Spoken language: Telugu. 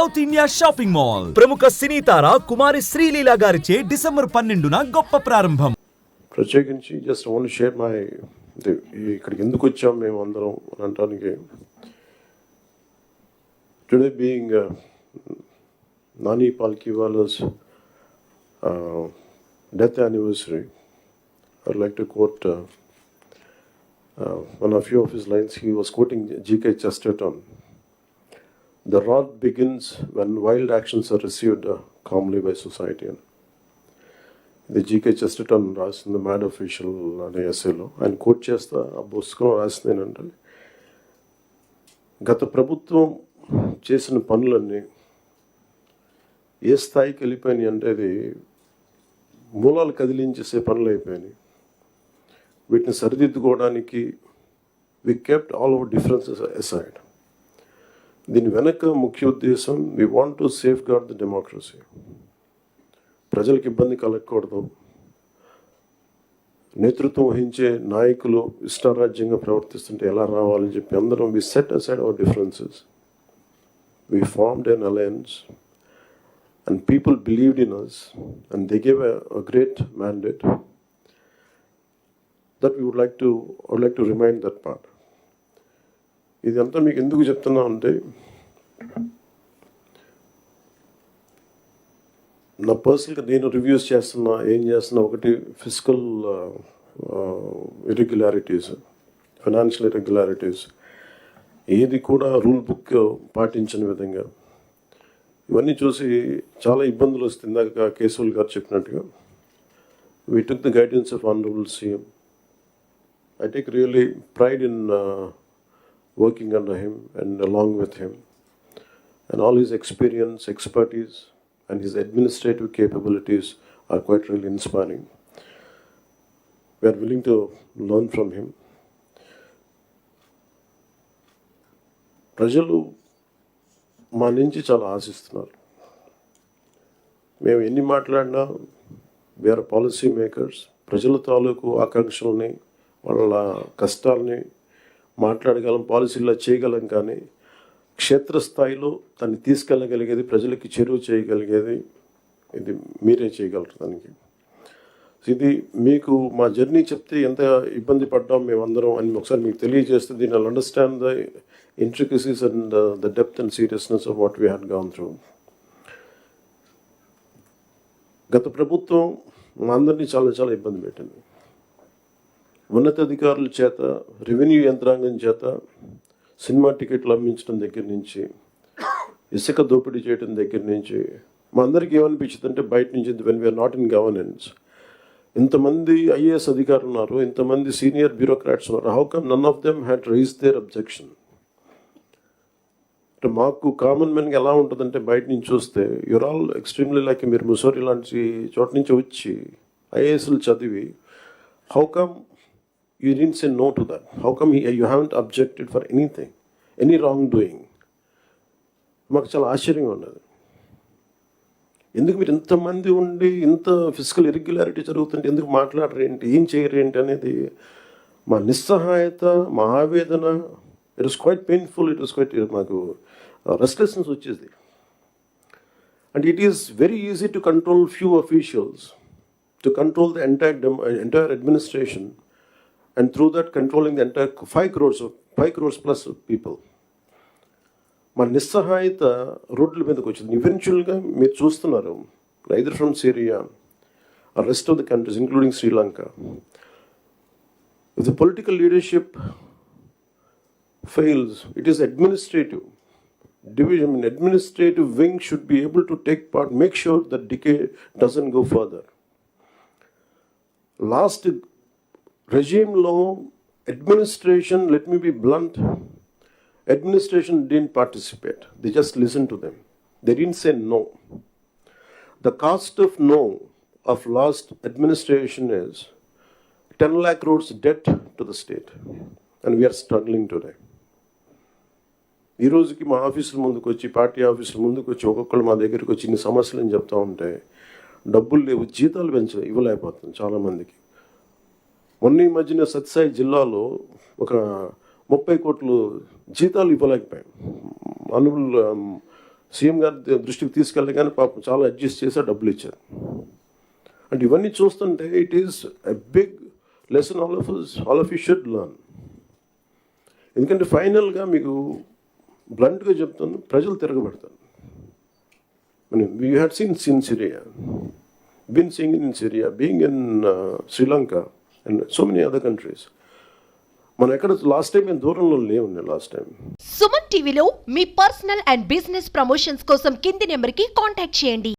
South India shopping mall. ప్రముఖ సినీ తార కుమారి శ్రీలీల గారిచే డిసెంబర్ పన్నెండున గొప్ప ప్రారంభం. ప్రత్యేకించి జస్ట్ ఓన్ షేర్ మై ఇక్కడికి ఎందుకు వచ్చాం మేము అందరం అని అనడానికి today being Nani Palkhi Palkhivala's death anniversary I like to quote one of you of his lines he was quoting GK Chesterton The wrath begins when wild actions are received uh, calmly by society. ఇది జీకే చెస్టన్ రాసింది మ్యాడ్ అఫీషియల్ అనే ఎస్ఏలో ఆయన కోట్ చేస్తా ఆ పుస్తకం రాసింది ఏంటంటే గత ప్రభుత్వం చేసిన పనులన్నీ ఏ స్థాయికి వెళ్ళిపోయినాయి అంటే అది మూలాలు కదిలించేసే పనులు అయిపోయినాయి వీటిని సరిదిద్దుకోవడానికి we kept all our differences aside దీని వెనక ముఖ్య ఉద్దేశం we want to safeguard the democracy ప్రజలకు ఇబ్బంది కలగకూడదు. నేతృత్వం వహించే నాయకులు ఇష్టారాజ్యంగా ప్రవర్తిస్తుంటే ఎలా రావాలని చెప్పి అందరం we set aside our differences we formed an alliance and people believed in us and they gave a great mandate that we would like to would like to remind that part ఇదంతా మీకు ఎందుకు చెప్తున్నా అంటే నా పర్సనల్గా నేను రివ్యూస్ చేస్తున్నా ఏం చేస్తున్నా ఒకటి ఫిజికల్ ఇరెగ్యులారిటీస్ ఫైనాన్షియల్ ఇరెగ్యులారిటీస్ ఏది కూడా రూల్ బుక్ పాటించని విధంగా. ఇవన్నీ చూసి చాలా ఇబ్బందులు వస్తుంది ఇందాక కేశవుల్ గారు చెప్పినట్టుగా we took the guidance of honourable CM I take really pride in working under him and along with him. And all his experience, expertise, and his administrative capabilities are quite really inspiring. We are willing to learn from him. ప్రజలు మా నుంచి చాలా ఆశిస్తున్నారు మేము ఎన్ని మాట్లాడినా వేరే పాలసీ మేకర్స్ ప్రజల తాలూకు ఆకాంక్షల్ని వాళ్ళ కష్టాలని మాట్లాడగలం పాలసీల్లో చేయగలం కానీ క్షేత్రస్థాయిలో దాన్ని తీసుకెళ్ళగలిగేది ప్రజలకి చేరువ చేయగలిగేది ఇది మీరే చేయగలరు దానికి. ఇది మీకు మా జర్నీ చెప్తే ఎంత ఇబ్బంది పడ్డాం మేమందరం అని ఒకసారి మీకు తెలియజేస్తే దీని I understand the intricacies and the depth and seriousness of what we had gone through గత ప్రభుత్వం మా అందరినీ చాలా చాలా ఇబ్బంది పెట్టింది. ఉన్నతాధికారుల చేత రెవెన్యూ యంత్రాంగం చేత సినిమా టికెట్లు అమ్మించడం దగ్గర నుంచి ఇసుక దోపిడీ చేయడం దగ్గర నుంచి మా అందరికీ ఏమనిపించింది అంటే బయట నుంచి when we are not in governance ఇంతమంది ఐఏఎస్ అధికారులు ఉన్నారు ఇంతమంది సీనియర్ బ్యూరోక్రాట్స్ ఉన్నారు how come none of them had raise their objection అంటే మాకు కామన్ మెన్కి ఎలా ఉంటుందంటే బయట నుంచి చూస్తే యువర్ ఆల్ ఎక్స్ట్రీమ్లీ లైక్ మీరు ముసోరి లాంటి చోట నుంచి వచ్చి ఐఏఎస్లు చదివి how come you didn't say no to that. How come he, you haven't objected for anything, any wrongdoing? మాకు చాలా ఆశ్చర్యంగా ఉన్నది. ఎందుకు మీరు ఇంతమంది ఉండి ఇంత ఫిజికల్ ఇరెగ్యులారిటీ జరుగుతుంటే ఎందుకు మాట్లాడరు ఏంటి? ఏం చేయరు ఏంటి అనేది మా నిస్సహాయత మా ఆవేదన it is quite painful it is quite మాకు రెస్ట్లెస్నెస్ వచ్చేది. And it is very easy to control few officials to control the entire entire administration and through that controlling the entire 5 crores of 5 crores plus people మన నిస్సహాయత రోడ్ల మీదకి వచ్చింది ఈవెన్చువల్గా మీరు చూస్తున్నారు either from Syria rest of the countries including Sri Lanka if the political leadership fails it is administrative division in administrative wing should be able to take part make sure that decay doesn't go further last రెజీమ్లో administration let me be blunt administration didn't participate they just listen to them they didn't say no the cost of no of last administration is ten lakh roads debt to the state and we are struggling today ఈ రోజుకి మా ఆఫీసుల ముందుకు వచ్చి పార్టీ ఆఫీసుల ముందుకు వచ్చి ఒక్కొక్కరు మా దగ్గరికి వచ్చి ఇన్ని సమస్యలు అని చెప్తా ఉంటే డబ్బులు లేవు జీతాలు పెంచ ఇవ్వలేకపోతుంది చాలామందికి మొన్న ఈ మధ్యన సత్యసాయి జిల్లాలో ఒక ముప్పై కోట్లు జీతాలు ఇవ్వలేకపోయాం అనుబుల్ సీఎం గారి దృష్టికి తీసుకెళ్ళి కానీ పాపం చాలా అడ్జస్ట్ చేసి డబ్బులు ఇచ్చారు. అంటే ఇవన్నీ చూస్తుంటే it is a big lesson all of all of you should learn ఎందుకంటే ఫైనల్గా మీకు బ్లంట్గా చెప్తాను ప్రజలు తిరగబడతారు. You had seen sin Syria been seeing in Syria being in Sri Lanka and so many other countries మనం ఎక్కడ లాస్ట్ టైం మేము దూరంలో లేవు లాస్ట్ టైం సుమన్ టీవీలో మీ పర్సనల్ అండ్ బిజినెస్ ప్రమోషన్స్ కోసం కింది నెంబర్కి కాంటాక్ట్ చేయండి.